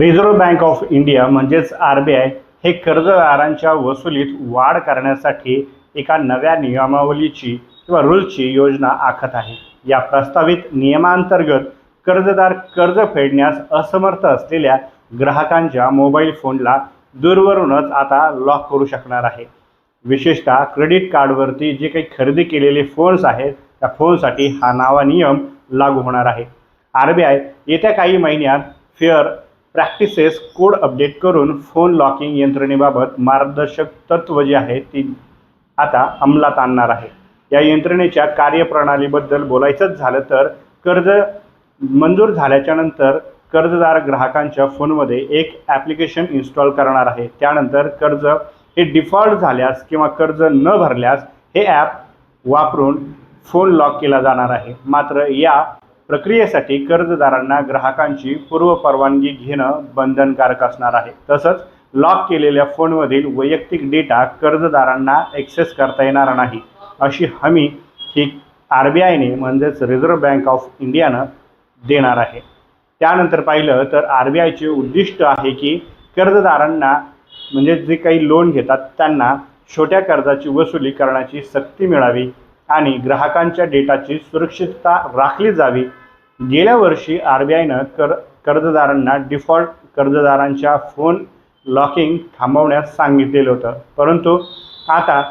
Reserve bank of India म्हणजेच R B I हे कर्जदारांच्या वसुलीत वाढ करण्यासाठी एका नव्या नियमावलीची किंवा रूलची योजना आखत आहे. या प्रस्तावित नियमांतर्गत कर्जदार कर्ज फेडण्यास असमर्थ असलेल्या ग्राहकांच्या मोबाईल फोनला दूरवरूनच आता लॉक करू शकणार आहे. विशेषतः क्रेडिट कार्डवरती जे काही खरेदी केलेले फोन्स आहेत त्या फोनसाठी हा नावा नियम लागू होणार आहे. आर बी आय येत्या काही महिन्यात फेअर प्रॅक्टिसेस कोड अपडेट करून फोन लॉकिंग यंत्रणेबाबत मार्गदर्शक तत्त्व जे आहे ती आता अंमलात आणणार आहे. या यंत्रणेच्या कार्यप्रणालीबद्दल बोलायचंच झालं तर कर्ज मंजूर झाल्याच्यानंतर कर्जदार ग्राहकांच्या फोनमध्ये एक ॲप्लिकेशन इन्स्टॉल करणार आहे. त्यानंतर कर्ज हे डिफॉल्ट झाल्यास किंवा कर्ज न भरल्यास हे ॲप वापरून फोन लॉक केला जाणार आहे. मात्र या प्रक्रियेसाठी कर्जदारांना ग्राहकांची पूर्व परवानगी घेणं बंधनकारक असणार आहे. तसंच लॉक केलेल्या फोनमधील वैयक्तिक डेटा कर्जदारांना ॲक्सेस करता येणार नाही अशी हमी ही आर बी आयने म्हणजेच रिझर्व्ह बँक ऑफ इंडियानं देणार आहे. त्यानंतर पाहिलं तर आर बी आयचे उद्दिष्ट आहे की कर्जदारांना म्हणजे जे काही लोन घेतात त्यांना छोट्या कर्जाची वसुली करण्याची सक्ती मिळावी आणि ग्राहकांच्या डेटाची सुरक्षितता राखली जावी गेल्या वर्षी आर बी आयनं कर कर्जदारांना डिफॉल्ट कर्जदारांच्या फोन लॉकिंग थांबवण्यास सांगितलेलं होतं. परंतु आता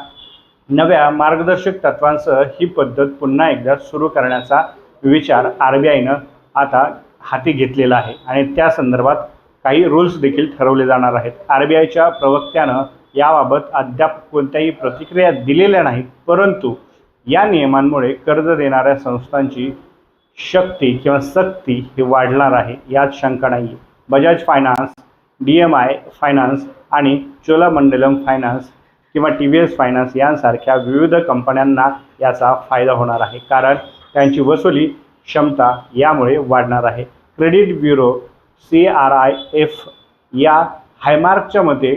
नव्या मार्गदर्शक तत्वांसह ही पद्धत पुन्हा एकदा सुरू करण्याचा विचार आर बी आयनं आता हाती घेतलेला आहे आणि त्या संदर्भात काही रूल्स देखील ठरवले जाणार आहेत. आर बी आयच्या प्रवक्त्यानं याबाबत अद्याप कोणत्याही प्रतिक्रिया दिलेल्या नाहीत परंतु या नियमांमुळे कर्ज देणाऱ्या संस्थांची शक्ती किंवा सक्ती ही वाढणार आहे यात शंका नाही आहे Bajaj finance D M I finance आणि चोलामंडलम फायनान्स किंवा टी व्ही एस फायनान्स यांसारख्या विविध कंपन्यांना याचा फायदा होणार आहे. कारण त्यांची वसुली क्षमता यामुळे वाढणार आहे. Credit bureau C R I F या हायमार्कच्या मते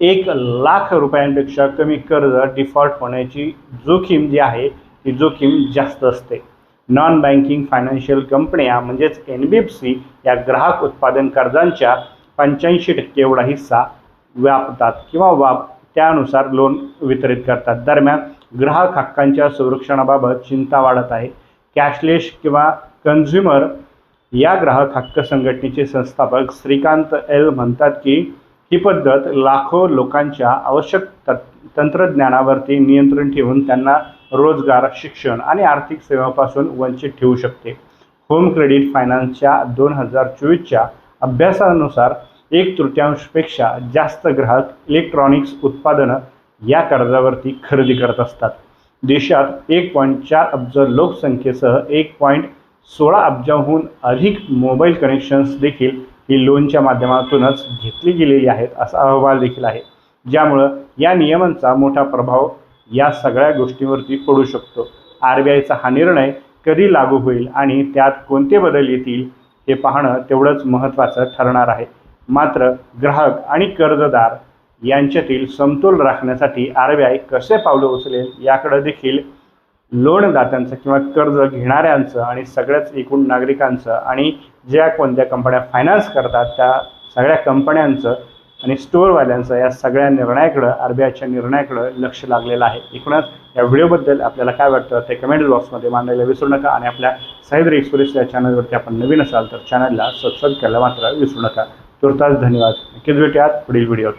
एक लाख रुपयांपेक्षा कमी कर्ज डिफॉल्ट होण्याची जोखीम जी आहे ती जोखीम जास्त असते. नॉन बँकिंग फायनान्शियल कंपन्या म्हणजेच एन बी एफ सी या ग्राहक उत्पादन कर्जांच्या पंच्याऐंशी टक्के एवढा हिस्सा व्यापतात किंवा वाप त्यानुसार लोन वितरित करतात. दरम्यान ग्राहक हक्कांच्या संरक्षणाबाबत चिंता वाढत आहे. कॅशलेस किंवा कन्झ्युमर या ग्राहक हक्क संघटनेचे संस्थापक श्रीकांत एल म्हणतात की ही पद्धत लाखो लोकांच्या आवश्यक त तंत्रज्ञानावरती नियंत्रण ठेवून त्यांना रोजगार शिक्षण आणि आर्थिक सेवापासून वंचित ठेवू शकते. होम क्रेडिट फायनान्सच्या दोन हजार चोवीसच्या अभ्यासानुसार एक तृतीयांशपेक्षा जास्त ग्राहक इलेक्ट्रॉनिक्स उत्पादनं या कर्जावरती खरेदी करत असतात. देशात एक पॉईंट चार अब्ज लोकसंख्येसह एक पॉईंट सोळा अब्जाहून अधिक मोबाईल कनेक्शन्स देखील ही लोनच्या माध्यमातूनच घेतली गेलेली आहेत असा अहवाल देखील आहे. ज्यामुळं या नियमांचा मोठा प्रभाव या सगळ्या गोष्टींवरती पडू शकतो. आर बी आयचा हा निर्णय कधी लागू होईल आणि त्यात कोणते बदल येतील हे पाहणं तेवढंच महत्त्वाचं ठरणार आहे. मात्र ग्राहक आणि कर्जदार यांच्यातील समतोल राखण्यासाठी आर बी आय कसे पावलं उचलेल याकडे देखील लोनदात्यांचं किंवा कर्ज घेणाऱ्यांचं आणि सगळ्याच एकूण नागरिकांचं आणि ज्या कोणत्या कंपन्या फायनान्स करतात त्या सगळ्या कंपन्यांचं आणि स्टोअरवाल्यांचं या सगळ्या निर्णयाकडं आर बी आयच्या निर्णयाकडं लक्ष लागलेलं आहे. एकूणच या व्हिडिओबद्दल आपल्याला काय वाटतं ते कमेंट बॉक्समध्ये मांडायला विसरू नका आणि आपल्या साहेब एक्सप्रेस या चॅनलवरती आपण नवीन असाल तर चॅनलला सबस्क्राईब करायला मात्र विसरू नका. तुर्तास धन्यवाद. नक्कीच भेटूयात पुढील व्हिडिओत